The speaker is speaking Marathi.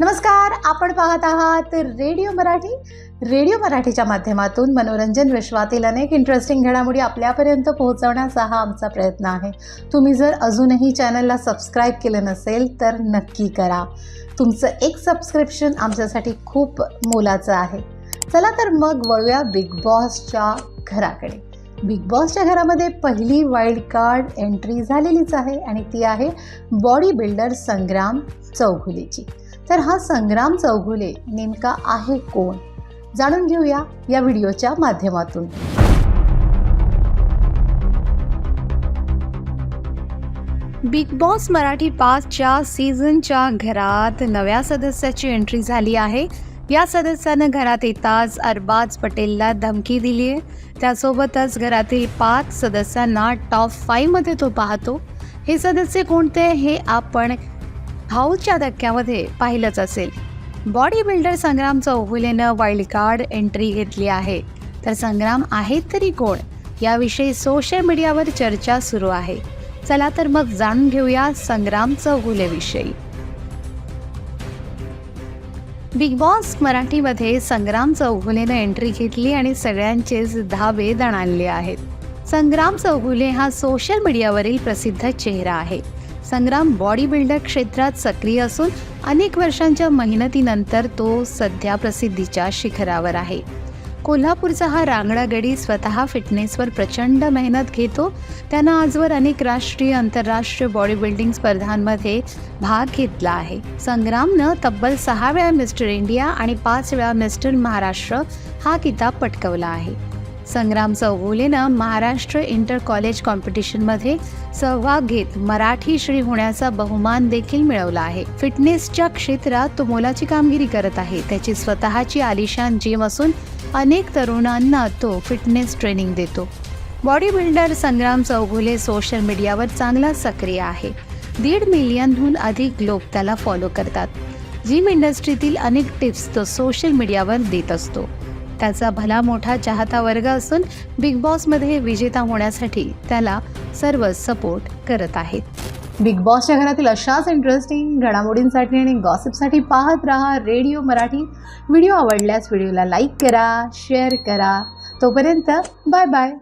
नमस्कार आपण पाहत आहात रेडिओ मराठी. रेडिओ मराठीच्या माध्यमातून मनोरंजन विश्वातील अनेक इंटरेस्टिंग घडामोडी आपल्यापर्यंत पोहोचवण्याचा हा आमचा प्रयत्न आहे. तुम्ही जर अजूनही चॅनलला सबस्क्राईब केलं नसेल तर नक्की करा. तुमचं एक सबस्क्रिप्शन आमच्यासाठी खूप मोलाचं आहे. चला तर मग वळूया बिग बॉसच्या घराकडे. बिग बॉसच्या घरामध्ये पहिली वाईल्ड कार्ड एंट्री झालेलीच आहे आणि ती आहे बॉडी बिल्डर संग्राम चौघुलीची. तर हा संग्राम चौघुले नेमका आहे कोण? जाणून घेऊया या व्हिडिओच्या माध्यमातून. बिग बॉस मराठी पाचच्या सीझनच्या घरात नव्या सदस्याची एंट्री झाली आहे. या सदस्यानं घरात येताच अरबाज पटेलला धमकी दिली आहे. त्यासोबतच घरातील पाच सदस्यांना टॉप फाईव्हमध्ये तो पाहतो. हे सदस्य कोणते हे आपण हाऊसच्या धक्क्यामध्ये पाहिलंच असेल. बॉडी बिल्डर संग्राम चौगुलेनं वाईल्ड कार्ड एंट्री घेतली आहे. तर संग्राम आहेत तरी कोण? याविषयी सोशल मीडियावर चर्चा सुरू आहे. चला तर मग जाणून घेऊया संग्राम चौगुलेविषयी बिग बॉस मराठीमध्ये संग्राम चौगुलेनं एंट्री घेतली आणि सगळ्यांचेच धाबे दणाणले आहेत. संग्राम चौगुले हा सोशल मीडियावरील प्रसिद्ध चेहरा आहे. संग्राम बॉडी बिल्डर क्षेत्रात सक्रिय असून अनेक वर्षांच्या मेहनतीनंतर तो सध्या प्रसिद्धीच्या शिखरावर आहे. कोल्हापूरचा हा रांगडा गडी स्वतः फिटनेसवर प्रचंड मेहनत घेतो. त्यानं आजवर अनेक राष्ट्रीय आंतरराष्ट्रीय बॉडी बिल्डिंग स्पर्धांमध्ये भाग घेतला आहे. संग्रामनं तब्बल सहा वेळा मिस्टर इंडिया आणि पाच वेळा मिस्टर महाराष्ट्र हा किताब पटकवला आहे. संग्राम चौगुलेनं महाराष्ट्र इंटर कॉलेज कॉम्पिटिशनमध्ये सहभाग घेत मराठी श्री होण्याचा बहुमान देखील मिळवला आहे. फिटनेसच्या क्षेत्रात तो मोलाची कामगिरी करत आहे. त्याची स्वतःची आलिशान जिम असून अनेक तरुणांना तो फिटनेस ट्रेनिंग देतो. Body builder Sangram Chougule social मीडियावर चांगला सक्रिय आहे. दीड मिलियनहून अधिक लोक त्याला फॉलो करतात. जिम इंडस्ट्रीतील अनेक टिप्स तो सोशल मीडियावर देत असतो. त्याचा भला मोठा चाहता वर्ग असून बिग बॉसमध्ये विजेता होण्यासाठी त्याला सर्व सपोर्ट करत आहेत. बिग बॉसच्या घरातील अशाच इंटरेस्टिंग घडामोडींसाठी आणि गॉसिपसाठी पाहत राहा रेडिओ मराठी. व्हिडिओ आवडल्यास व्हिडिओला लाईक करा शेअर करा. तोपर्यंत बाय बाय